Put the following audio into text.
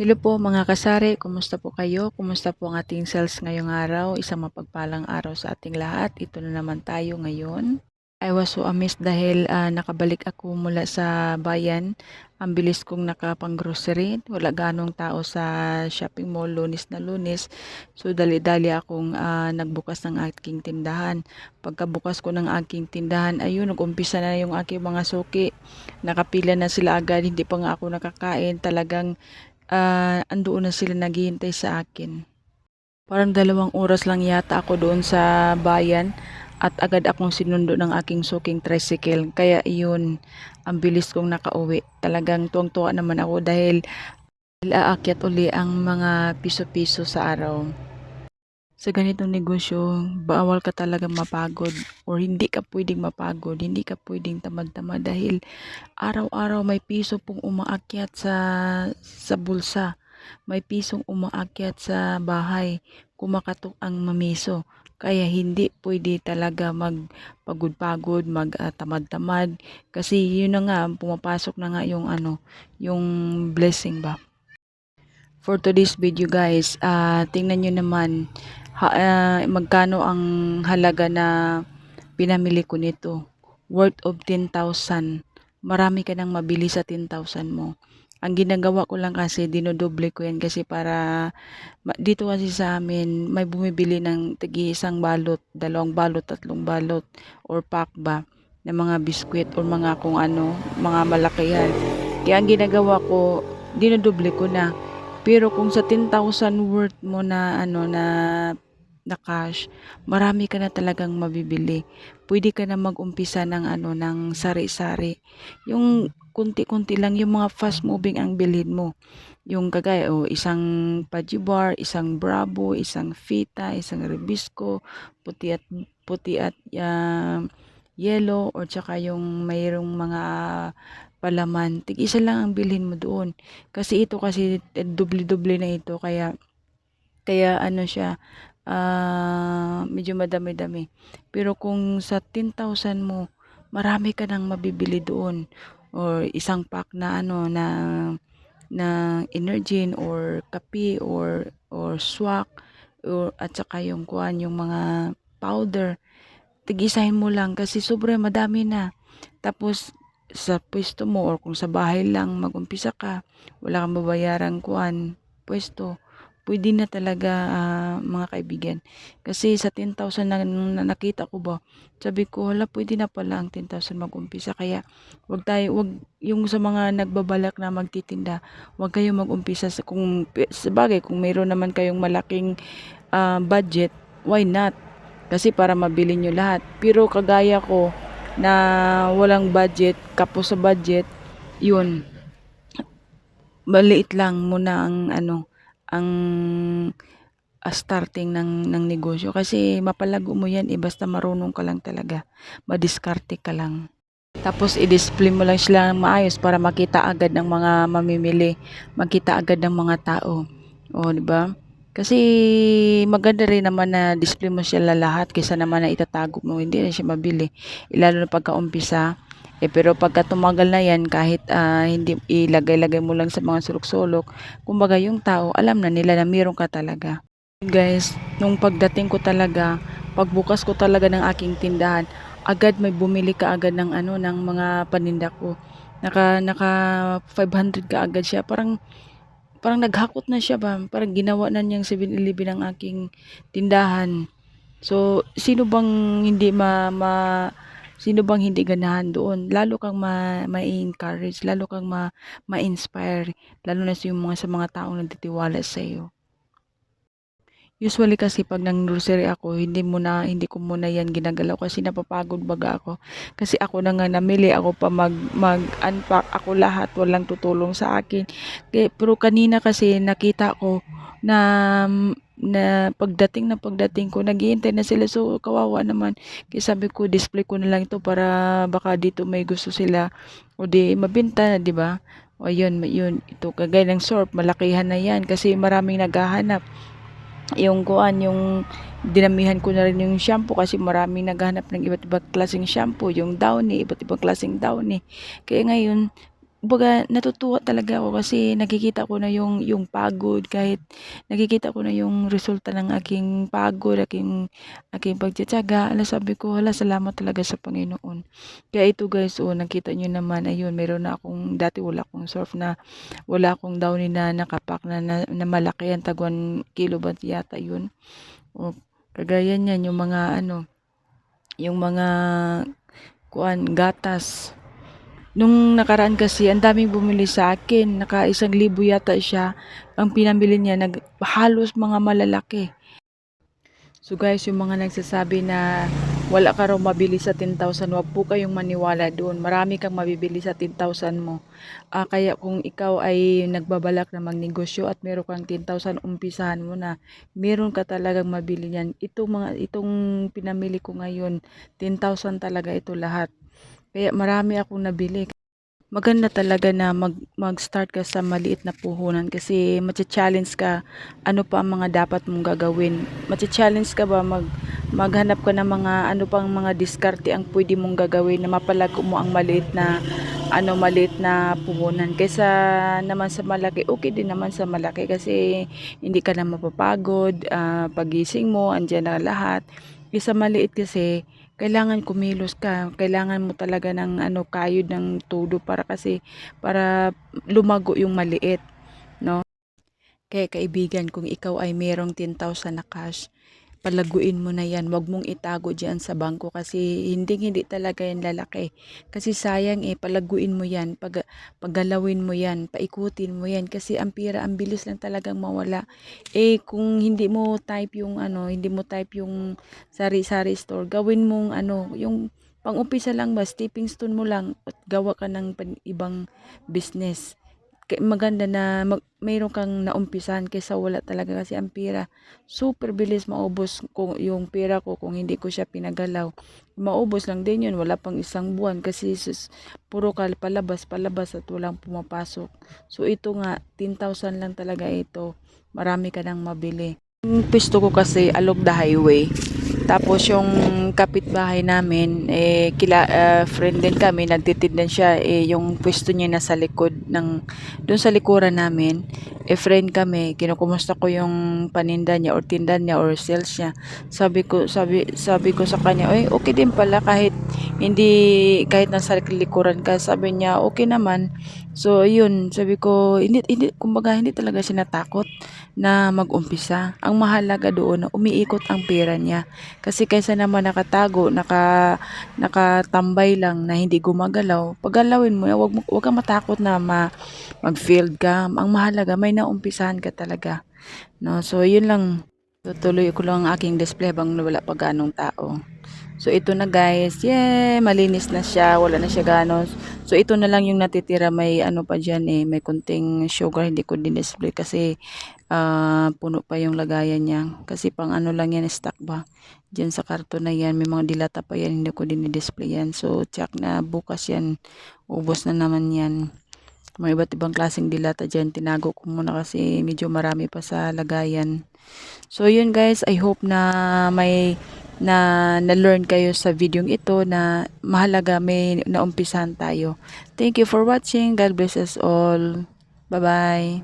Hello po mga kasari, kumusta po kayo? Kumusta po ang ating sales ngayong araw? Isang mapagpalang araw sa ating lahat. Ito na naman tayo ngayon. I was so amazed dahil ah, nakabalik ako mula sa bayan. Ang bilis kong nakapang-grocery. Wala ganong tao sa shopping mall lunis na lunis. So dali-dali akong ah, nagbukas ng aking tindahan. Pagkabukas ko ng aking tindahan, ayun, nag-umpisa na yung aking mga suki. Nakapila na sila agad, hindi pa nga ako nakakain. Talagang ah, andoon na sila naghihintay sa akin. Parang dalawang oras lang yata ako doon sa bayan at agad akong sinundo ng aking suking tricycle. Kaya iyon, ang bilis kong nakauwi. Talagang tuwang-tuwa naman ako dahil aakyat uli ang mga piso-piso sa araw. Sa ganitong negosyo, bawal ka talaga mapagod or hindi ka pwedeng mapagod, hindi ka pwedeng tamad-tamad dahil araw-araw may piso pong umaakyat sa sa bulsa. May pisong umaakyat sa bahay, kumakatok ang mamiso. Kaya hindi pwede talaga magpagod-pagod, magtamad-tamad kasi yun na nga pumapasok na nga yung ano, yung blessing ba. For today's video guys, ah tingnan nyo naman ha, ah, magkano ang halaga na pinamili ko nito. Worth of 10,000. Marami ka nang mabili sa 10,000 mo. Ang ginagawa ko lang kasi dinodoble ko yan kasi para dito kasi sa amin may bumibili ng tigi isang balot, dalawang balot, tatlong balot or pack ba ng mga biskwit or mga kung ano, mga malakihan. Kaya ang ginagawa ko, dinodoble ko na. Pero kung sa 10,000 worth mo na ano na na cash, marami ka na talagang mabibili. Pwede ka na mag-umpisa ng ano ng sari-sari. Yung kunti-kunti lang yung mga fast moving ang bilhin mo. Yung kagaya o isang Pajibar, isang Bravo, isang Fita, isang Rebisco, puti at puti at ah, yellow or tsaka yung mayroong mga palaman. Tig isa lang ang bilhin mo doon. Kasi ito kasi eh, doble-doble na ito kaya kaya ano siya ah, medyo madami-dami. Pero kung sa 10,000 mo, marami ka nang mabibili doon. Or isang pack na ano na na Energin or kape or or swak or at saka yung kuan yung mga powder. Tigisahin mo lang kasi sobrang madami na. Tapos sa pwesto mo or kung sa bahay lang mag-umpisa ka wala kang babayarang kuan pwesto pwede na talaga ah, mga kaibigan. Kasi sa 10,000 na, na nakita ko ba sabi ko hala pwede na pala ang 10,000 mag-umpisa. Kaya wag tayo wag yung sa mga nagbabalak na magtitinda wag kayong mag-umpisa sa kung sa bagay kung mayroon naman kayong malaking ah, budget why not? Kasi para mabili nyo lahat. Pero kagaya ko na walang budget kapos sa budget yun. Maliit lang muna ang ano ang ah, starting ng ng negosyo. Kasi mapalago mo yan eh basta marunong ka lang talaga. Madiskarte ka lang. Tapos i-display mo lang sila ng maayos para makita agad ng mga mamimili makita agad ng mga tao. O di ba? Kasi maganda rin naman na display mo sila lahat kaysa naman na itatago mo. Hindi na siya mabili. Lalo na pagka-umpisa eh, pero pagka tumagal na yan, kahit ah, hindi ilagay-lagay mo lang sa mga sulok-sulok, kumbaga yung tao, alam na nila na meron ka talaga. Guys, nung pagdating ko talaga, pagbukas ko talaga ng aking tindahan, agad may bumili ka agad ng ano, ng mga paninda ko. Naka, naka 500 ka agad siya. Parang, parang naghakot na siya ba? Parang ginawa na niyang 7-Eleven ang aking tindahan. So, sino bang hindi ma, ma sino bang hindi ganahan doon? Lalo kang ma, ma-encourage, lalo kang ma, ma-inspire, lalo na sa yung mga sa mga taong nagtitiwala sa iyo. Usually kasi pag nang grocery ako, hindi muna hindi ko muna yan ginagalaw kasi napapagod baga ako. Kasi ako na nga namili, ako pa mag mag unpack ako lahat, walang tutulong sa akin. Pero kanina kasi nakita ko na na pagdating na pagdating ko, naghihintay na sila. So, kawawa naman. Kaya sabi ko, display ko na lang ito para baka dito may gusto sila. O di, mabenta na, di ba? O yun, yun. Ito, kagaya ng sorb, malakihan na yan. Kasi maraming naghahanap. Yung kuan, yung dinamihan ko na rin yung shampoo kasi maraming naghahanap ng iba't ibang klaseng shampoo. Yung downy, iba't ibang klaseng downy. Kaya ngayon, baga natutuwa talaga ako kasi nakikita ko na yung yung pagod kahit nakikita ko na yung resulta ng aking pagod, aking aking pagtitiyaga. Hala sabi ko, hala salamat talaga sa Panginoon. Kaya ito guys, oh nakita niyo naman ayun, meron na akong dati wala akong surf na wala akong downy na nakapak na, na, na malaki yan, tagwan kilo ba yata yun. O, kagaya niyan yung mga ano, yung mga kuan gatas. Nung nakaraan kasi, ang daming bumili sa akin. Naka isang libo yata siya. Ang pinamili niya, nag, halos mga malalaki. So guys, yung mga nagsasabi na wala ka raw mabili sa 10,000, wag po kayong maniwala doon. Marami kang mabibili sa 10,000 mo. Ah, kaya kung ikaw ay nagbabalak na magnegosyo at meron kang 10,000, umpisahan mo na. Meron ka talagang mabili yan. Ito mga, itong pinamili ko ngayon, 10,000 talaga ito lahat. Kaya marami akong nabili. Maganda talaga na mag, mag-start ka sa maliit na puhunan kasi matcha-challenge ka ano pa ang mga dapat mong gagawin. Matcha-challenge ka ba mag maghanap ka ng mga ano pang mga diskarte ang pwede mong gagawin na mapalago mo ang maliit na ano maliit na puhunan kaysa naman sa malaki okay din naman sa malaki kasi hindi ka na mapapagod ah, pagising mo andyan na lahat isa maliit kasi kailangan kumilos ka. Kailangan mo talaga ng ano kayod ng todo para kasi para lumago yung maliit, no? Kaya kaibigan, kung ikaw ay merong 10,000 na cash, palaguin mo na yan. Huwag mong itago dyan sa bangko kasi hindi hindi talaga yan lalaki. Kasi sayang eh, palaguin mo yan, pag, paggalawin mo yan, paikutin mo yan. Kasi ang pira, ang bilis lang talagang mawala. Eh, kung hindi mo type yung ano, hindi mo type yung sari-sari store, gawin mong ano, yung pang-umpisa lang ba, stepping stone mo lang at gawa ka ng ibang business maganda na mag, mayroon kang naumpisahan kaysa wala talaga kasi ang pera. Super bilis maubos kung yung pera ko kung hindi ko siya pinagalaw. Maubos lang din yun wala pang isang buwan kasi sus, puro ka palabas palabas at walang pumapasok. So ito nga 10,000 lang talaga ito. Marami ka nang mabili. Yung pwesto ko kasi along the highway tapos yung kapitbahay namin, eh, kila, ah, friend din kami, nagtitid din siya, eh, yung pwesto niya nasa likod ng, doon sa likuran namin, eh, friend kami, kinukumusta ko yung paninda niya or tinda niya or sales niya. Sabi ko, sabi, sabi ko sa kanya, ay, okay din pala kahit hindi, kahit nasa likuran ka, sabi niya, okay naman. So, yun, sabi ko, hindi, hindi, kumbaga, hindi talaga siya natakot na mag-umpisa. Ang mahalaga doon, na umiikot ang pera niya. Kasi kaysa naman nakatago, naka, nakatambay lang na hindi gumagalaw, paggalawin mo, wag, mo- wag kang matakot na ma, mag-failed ka. Ang mahalaga, may naumpisahan ka talaga. No? So, yun lang. Tutuloy ko lang ang aking display bang wala pa ganong tao. So, ito na guys. Yeah, malinis na siya. Wala na siya ganos. So, ito na lang yung natitira. May ano pa dyan eh. May kunting sugar. Hindi ko din-display kasi ah, puno pa yung lagayan niya. Kasi pang ano lang yan, stock ba? Diyan sa karton na yan. May mga dilata pa yan. Hindi ko din-display yan. So, check na bukas yan. Ubos na naman yan. May iba't ibang klaseng dilata dyan. Tinago ko muna kasi medyo marami pa sa lagayan. So, yun guys. I hope na may na na-learn kayo sa video ito na mahalaga may naumpisahan tayo. Thank you for watching. God bless us all. Bye-bye.